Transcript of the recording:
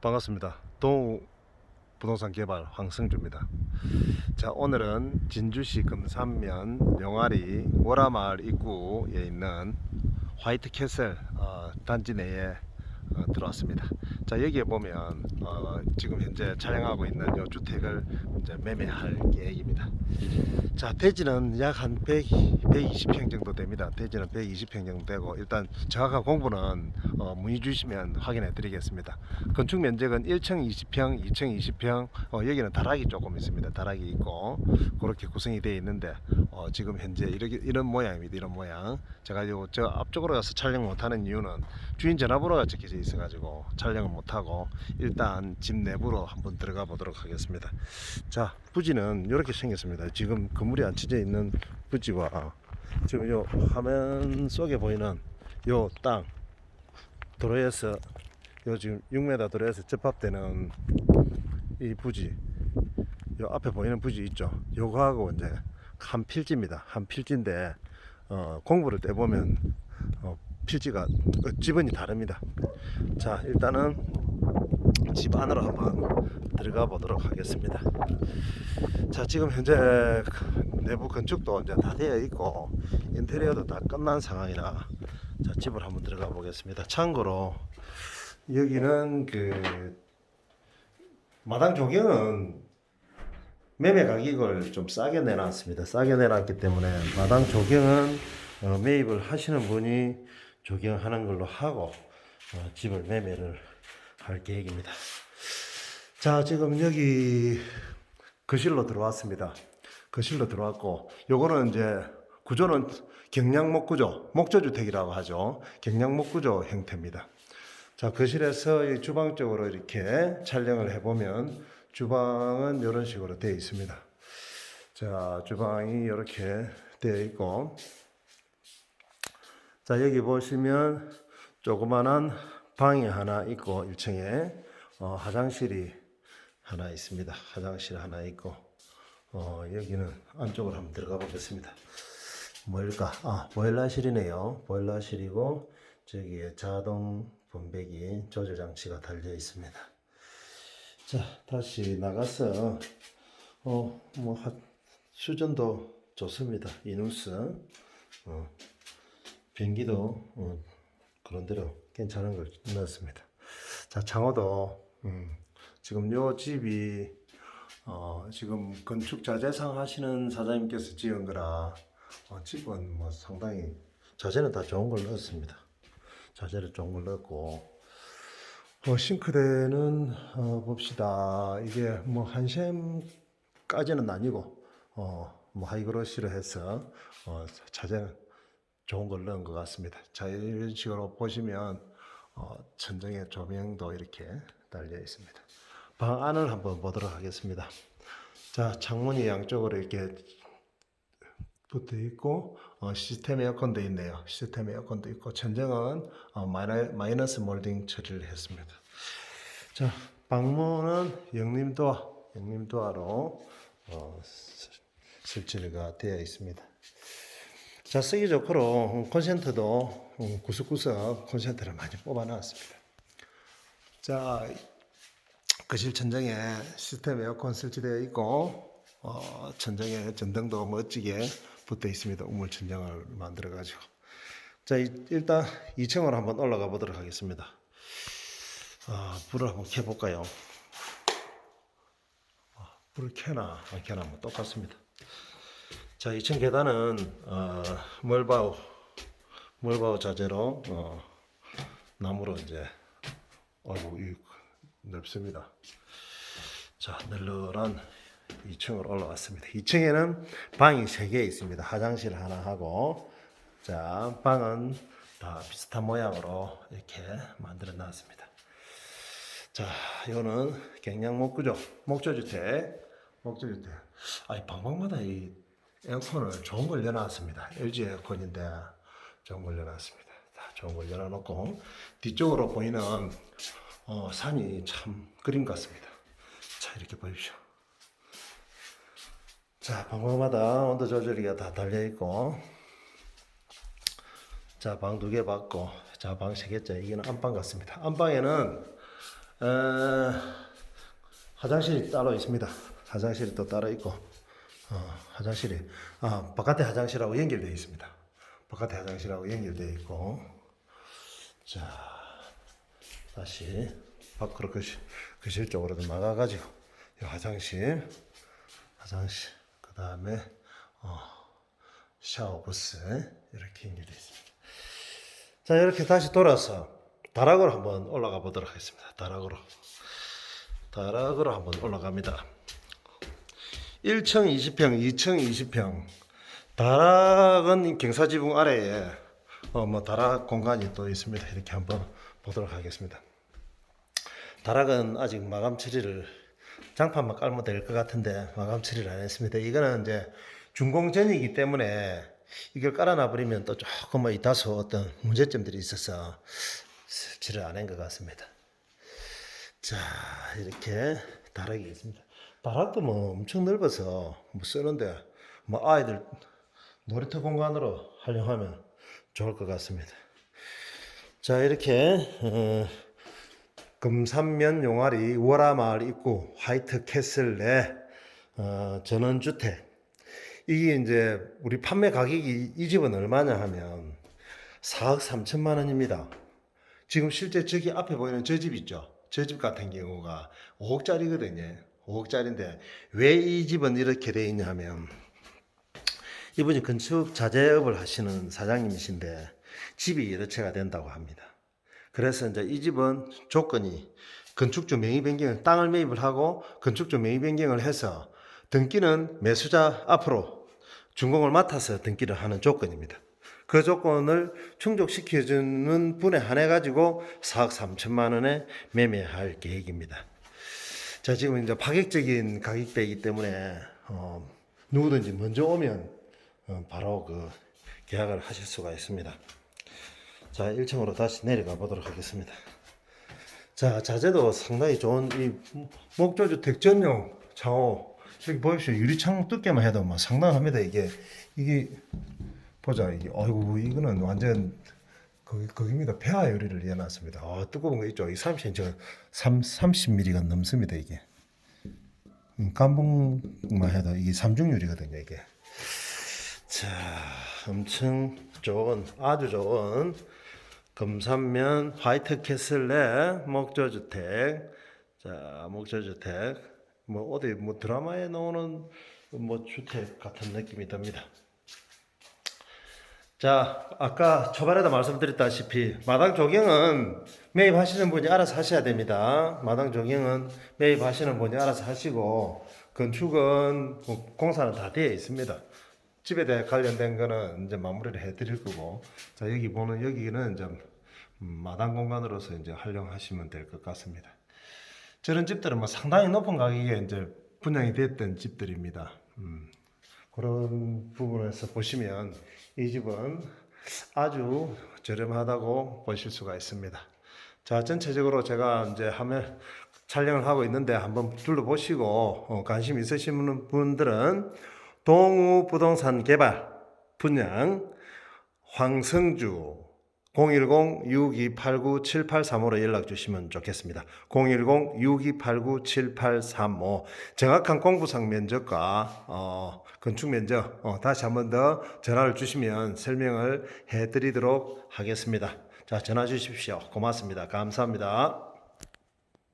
반갑습니다. 동우 부동산 개발 황승주입니다. 자 오늘은 진주시 금산면 영아리 월화마을 입구에 있는 화이트 캐슬 어, 단지 내에 어, 들어왔습니다. 자 여기에 보면 어, 지금 현재 촬영하고 있는 이 주택을 이제 매매할 계획입니다. 자 대지는 약 한 100, 120평 정도 됩니다. 대지는 120평 정도 되고 일단 정확한 공부는 어, 문의 주시면 확인해 드리겠습니다. 건축 면적은 1층 20평, 2층 20평, 어, 여기는 다락이 조금 있습니다. 다락이 있고 그렇게 구성이 되어 있는데 어, 지금 현재 이렇게 이런 모양입니다. 이런 모양. 제가 요 저 앞쪽으로 가서 촬영 못하는 이유는 주인 전화번호가 적혀져 있어가지고 촬영을 못하고 일단 집 내부로 한번 들어가 보도록 하겠습니다. 자 부지는 이렇게 생겼습니다. 지금 건물이 안 쳐져 있는 부지와 지금 요 화면 속에 보이는 요 땅 도로에서 요 지금 6m 도로에서 접합되는 이 부지 요 앞에 보이는 부지 있죠? 요거하고 이제 한 필지입니다. 한 필지인데 어, 공부를 떼보면 어, 필지가 어, 지번이 다릅니다. 자 일단은 집 안으로 한번 들어가 보도록 하겠습니다. 자 지금 현재 내부 건축도 이제 다 되어 있고 인테리어도 다 끝난 상황이라 자 집을 한번 들어가 보겠습니다 참고로 여기는 그 마당 조경은 매매 가격을 좀 싸게 내놨습니다. 싸게 내놨기 때문에 마당 조경은 어, 매입을 하시는 분이 조경하는 걸로 하고 어, 집을 매매를 할 계획입니다. 자 지금 여기 거실로 들어왔습니다. 거실로 들어왔고 요거는 이제 구조는 경량목 구조, 목조주택이라고 하죠. 경량목 구조 형태입니다. 자, 거실에서 이 주방 쪽으로 이렇게 촬영을 해보면 주방은 이런 식으로 되어 있습니다. 자, 주방이 이렇게 되어 있고, 자, 여기 보시면 조그만한 방이 하나 있고, 1층에 어, 화장실이 하나 있습니다. 화장실 하나 있고, 어, 여기는 안쪽으로 한번 들어가 보겠습니다. 뭘까? 아, 보일러실이네요. 보일러실이고, 저기에 자동 분배기 조절 장치가 달려 있습니다. 자, 다시 나가서 어, 뭐 하, 수전도 좋습니다. 이누스 어, 변기도 어, 그런대로 괜찮은 걸 넣었습니다. 자, 창호도 음, 지금 요 집이 어, 지금 건축 자재상 하시는 사장님께서 지은 거라 어, 집은 뭐 상당히 자재는 다 좋은 걸 넣었습니다. 자재를 좋은 걸 넣었고 어, 싱크대는 어, 봅시다. 이게 뭐 한샘까지는 아니고 어, 뭐 하이그로시로 해서 어, 자재는 좋은 걸 넣은 것 같습니다. 자 이런 식으로 보시면 어, 천정에 조명도 이렇게 달려 있습니다. 방 안을 한번 보도록 하겠습니다. 자 창문이 양쪽으로 이렇게 붙어 있고 어, 시스템 에어컨도 있네요. 시스템 에어컨도 있고 천정은 어, 마이너, 마이너스 몰딩 처리를 했습니다. 자 방문은 영림도화 영림도화로 어, 스- 설치가 되어 있습니다. 자 쓰기 좋고로 음, 콘센트도 음, 구석구석 콘센트를 많이 뽑아놨습니다. 자 거실 천장에 시스템 에어컨 설치되어 있고 어, 천장에 전등도 멋지게 붙어 있습니다. 우물 천장을 만들어 가지고 자 이- 일단 2층으로 한번 올라가 보도록 하겠습니다. 아, 불을 한번 켜볼까요? 아, 불을 켜나 안 켜나 뭐 똑같습니다. 자 2층 계단은 어, 멀바우 멀바우 자재로 어, 나무로 이제 이 넓습니다. 자, 널널한 2층으로 올라왔습니다. 2층에는 방이 3개 있습니다. 화장실 하나 하고, 자, 방은 다 비슷한 모양으로 이렇게 만들어 놨습니다. 자, 이거는 경량 목구조, 목조주택, 목조주택. 아니, 방방마다 이 에어컨을 좋은 걸 열어놨습니다. LG 에어컨인데 좋은 걸 열어놨습니다. 다 좋은 걸 열어놓고, 뒤쪽으로 보이는 어, 산이 참 그림 같습니다. 자, 이렇게 보십시오. 자, 방방마다 온도 조절기가 다 달려 있고, 자, 방 두 개 받고, 자, 방 세 개째. 이게는 안방 같습니다. 안방에는 어, 화장실이 따로 있습니다. 화장실이 또 따로 있고, 어, 화장실이 아 바깥에 화장실하고 연결되어 있습니다. 바깥에 화장실하고 연결되어 있고, 자 다시 밖으로 거실, 거실 쪽으로 좀 나가가지고 이 화장실, 화장실, 그 다음에 어, 샤워 부스 이렇게 연결되어 있습니다. 자 이렇게 다시 돌아서 다락으로 한번 올라가 보도록 하겠습니다. 다락으로. 다락으로 한번 올라갑니다. 1층 20평, 2층 20평. 다락은 경사지붕 아래에 어, 뭐 다락 공간이 또 있습니다. 이렇게 한번 보도록 하겠습니다. 다락은 아직 마감 처리를 장판만 깔면 될 것 같은데 마감 처리를 안 했습니다. 이거는 이제 준공전이기 때문에 이걸 깔아놔 버리면 또 조금 뭐 다소 어떤 문제점들이 있어서 설치를 안 한 것 같습니다. 자 이렇게 다락이 있습니다. 다락도 뭐 엄청 넓어서 뭐 쓰는데 뭐 아이들 놀이터 공간으로 활용하면 좋을 것 같습니다. 자 이렇게 어, 금산면 용화리 월화마을 입구 화이트 캐슬 내 어, 전원주택 이게 이제 우리 판매 가격이 이 집은 얼마냐 하면 4억 3천만 원입니다. 지금 실제 저기 앞에 보이는 저 집 있죠. 저 집 같은 경우가 5억짜리거든요. 5억짜리인데 왜 이 집은 이렇게 돼 있냐 하면 이분이 건축 자재업을 하시는 사장님이신데 집이 채가 된다고 합니다. 그래서 이제 이 집은 조건이 건축주 명의 변경을 땅을 매입을 하고 건축주 명의 변경을 해서 등기는 매수자 앞으로 준공을 맡아서 등기를 하는 조건입니다. 그 조건을 충족시켜주는 분에 한해 가지고 4억 3천만 원에 매매할 계획입니다. 자 지금 이제 파격적인 가격대이기 때문에 어, 누구든지 먼저 오면 어, 바로 그 계약을 하실 수가 있습니다. 자 1층으로 다시 내려가 보도록 하겠습니다. 자 자재도 상당히 좋은 이 목조주 택 전용 창호. 여기 보십시오. 유리창 두께만 해도 뭐 상당합니다. 이게 이게 보자. 이게 어이구 이거는 완전 거기 거기입니다. 폐하 유리를 이어놨습니다. 아 뜨거운 거 있죠? 이 30cm 3 30mm가 넘습니다 이게. 음, 감봉만 해도 이게 삼중 유리거든요 이게. 자 엄청 좋은 아주 좋은 금산면 화이트 캐슬 내 목조주택 자 목조주택 뭐 어디 뭐 드라마에 나오는 뭐 주택 같은 느낌이 듭니다. 자, 아까 초반에도 말씀드렸다시피 마당 조경은 매입하시는 분이 알아서 하셔야 됩니다. 마당 조경은 매입하시는 분이 알아서 하시고 건축은 뭐 공사는 다 되어 있습니다. 집에 대해 관련된 거는 이제 마무리를 해드릴 거고, 자 여기 보는 여기는 음, 마당 공간으로서 이제 활용하시면 될 것 같습니다. 저런 집들은 뭐 상당히 높은 가격에 이제 분양이 됐던 집들입니다. 음, 그런 부분에서 보시면 이 집은 아주 저렴하다고 보실 수가 있습니다. 자, 전체적으로 제가 이제 화면 촬영을 하고 있는데 한번 둘러보시고 어, 관심 있으신 분들은 동우 부동산 개발 분양 황성주 010-6289-7835로 연락 주시면 좋겠습니다. 010-6289-7835 정확한 공부상 면적과 어, 건축 면적 어, 다시 한 번 더 전화를 주시면 설명을 해 드리도록 하겠습니다. 자 전화 주십시오. 고맙습니다. 감사합니다.